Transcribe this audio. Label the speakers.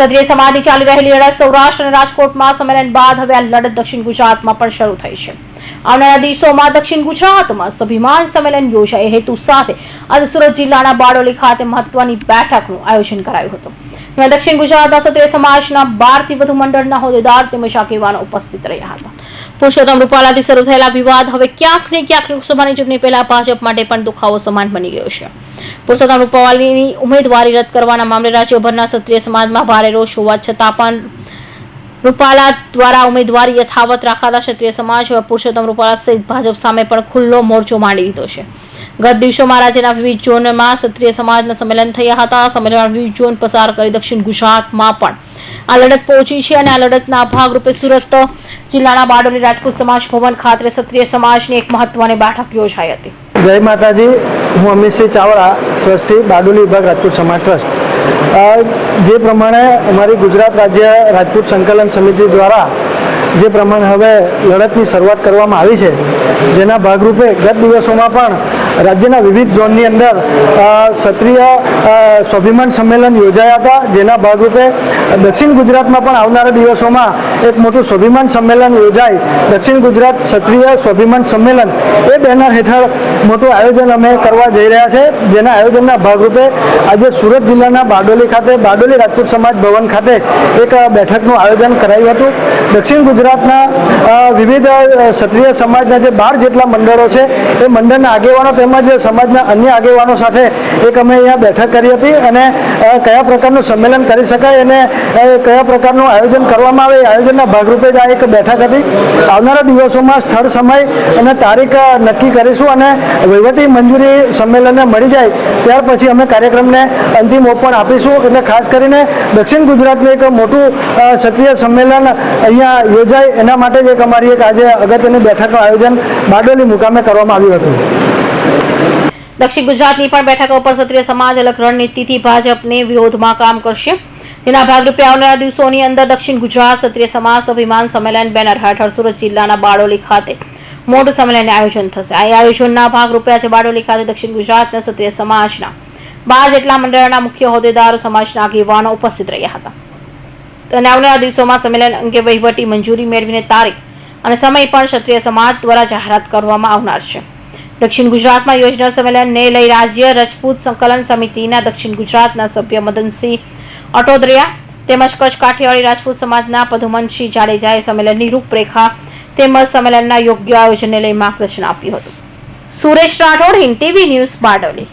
Speaker 1: ક્ષત્રિય સમાજની ચાલી રહેલી લડત સૌરાષ્ટ્ર અને રાજકોટમાં સંમેલન બાદ હવે આ લડત દક્ષિણ ગુજરાતમાં પણ શરૂ થઈ છે. આવનારા દિવસોમાં દક્ષિણ ગુજરાતમાં સ્વાભિમાન સંમેલન યોજાય હેતુ સાથે આજે સુરત જિલ્લાના બારડોલી ખાતે મહત્વની બેઠકનું આયોજન કરાયું હતું. દક્ષિણ ગુજરાતના ક્ષત્રિય સમાજના બારથી વધુ મંડળના હોદ્દેદાર તેમજ આગેવાનો ઉપસ્થિત રહ્યા હતા. પુરુષોત્તમ રૂપાલાથી શરૂ થયેલા વિવાદ હવે ક્યાંક ને ક્યાંક લોકસભાની ચૂંટણી પહેલા ભાજપ માટે પણ દુખાવો સમાન બની ગયો છે. પુરુષોત્તમ રૂપાલાની ઉમેદવારી રદ કરવાના મામલે રાજ્યભરના ક્ષત્રિય સમાજમાં ભારે રોષ હોવા છતાં પણ રૂપાલા દ્વારા ઉમેદવારી યથાવત રાખાતા ક્ષત્રિય સમાજ હવે પુરુષોત્તમ રૂપાલા સહિત ભાજપ સામે પણ ખુલ્લો મોરચો માંડી દીધો છે. ગત દિવસોમાં રાજ્યના વિવિધ ઝોનમાં ક્ષત્રિય સમાજના સંમેલન થયા હતા. સંમેલનમાં વિવિધ ઝોન પસાર કરી દક્ષિણ ગુજરાતમાં પણ આ લડત પહોંચી છે અને આ લડતના ભાગરૂપે સુરત જિલ્લાના બારડોલી રાજપૂત સમાજ ભવન ખાતે ક્ષત્રિય સમાજની એક મહત્વની બેઠક યોજાઈ હતી.
Speaker 2: જય માતાજી. હું અમિતસિંહ ચાવડા, ટ્રસ્ટી, બારડોલી વિભાગ રાજપૂત સમાજ ટ્રસ્ટ. જે પ્રમાણે અમારી ગુજરાત રાજ્ય રાજપૂત સંકલન સમિતિ દ્વારા જે પ્રમાણે હવે લડતની શરૂઆત કરવામાં આવી છે, જેના ભાગરૂપે ગત દિવસોમાં પણ રાજ્યના વિવિધ ઝોનની અંદર ક્ષત્રિય સ્વાભિમાન સંમેલન યોજાયા હતા જેના ભાગરૂપે દક્ષિણ ગુજરાતમાં પણ આવનારા દિવસોમાં એક મોટું સ્વાભિમાન સંમેલન યોજાય. દક્ષિણ ગુજરાત ક્ષત્રિય સ્વાભિમાન સંમેલન એ બેનર હેઠળ મોટું આયોજન અમે કરવા જઈ રહ્યા છે. જેના આયોજનના ભાગરૂપે આજે સુરત જિલ્લાના બારડોલી ખાતે, બારડોલી રાજપૂત સમાજ ભવન ખાતે એક બેઠકનું આયોજન કરાયું હતું. દક્ષિણ ગુજરાતના વિવિધ ક્ષત્રિય સમાજના જે બાર જેટલા મંડળો છે, એ મંડળના આગેવાનો તેમજ સમાજના અન્ય આગેવાનો સાથે એક અમે અહીંયા બેઠક કરી હતી અને કયા પ્રકારનું સંમેલન કરી શકાય અને કયા પ્રકારનું આયોજન કરવામાં આવે? એ આયોજનના ભાગરૂપે જ આ એક બેઠક હતી. આવનારા દિવસોમાં સ્થળ, સમય અને તારીખ નક્કી કરીશું અને વહીવટી મંજૂરી સંમેલનને મળી જાય. ત્યાર પછી અમે કાર્યક્રમને અંતિમ ઓપણ આપીશું. એટલે ખાસ કરીને દક્ષિણ ગુજરાતનું એક મોટું ક્ષત્રિય સંમેલન અહીંયા યોજાય. એના માટે જ એક અમારી એક આજે અગત્યની બેઠકનું આયોજન બારડોલી મુકામે કરવામાં આવ્યું હતું.
Speaker 1: દક્ષિણ ગુજરાતની પણ બેઠકો પર ક્ષત્રિય સમાજ અલગ રણનીતિથી ભાજપને વિરોધમાં કામ કરશે. જેના ભાગરૂપે આવનારા દિવસોની અંદર દક્ષિણ ગુજરાત, ક્ષત્રિય સમાજ અભિમાન સંમેલન, બેનર હેઠળ સુરત જિલ્લાના બારડોલી ખાતે મોટું સંમેલનનું આયોજન થશે. આ આયોજનના ભાગરૂપે આજે બારડોલી ખાતે દક્ષિણ ગુજરાતના ક્ષત્રિય સમાજના બાર જેટલા મંડળના મુખ્ય હોદ્દેદારો, સમાજના આગેવાનો ઉપસ્થિત રહ્યા હતા. અને આવનારા દિવસોમાં સંમેલન અંગે વહીવટી મંજૂરી મેળવીને તારીખ અને સમય પણ ક્ષત્રિય સમાજ દ્વારા જાહેરાત કરવામાં આવનાર છે. દક્ષિણ ગુજરાતમાં યોજનાર સંમેલનને લઈ રાજ્ય રજપૂત સંકલન સમિતિના દક્ષિણ ગુજરાતના સભ્ય મદનસિંહ અટોદરિયા તેમજ કચ્છ કાઠિયાવાડી રાજપૂત સમાજના પધુમનસિંહ જાડેજાએ સંમેલનની રૂપરેખા તેમજ સંમેલનના યોગ્ય આયોજનને લઈ માર્ગદર્શન આપ્યું હતું. Suresh Rathod, Hind TV news Bardoli.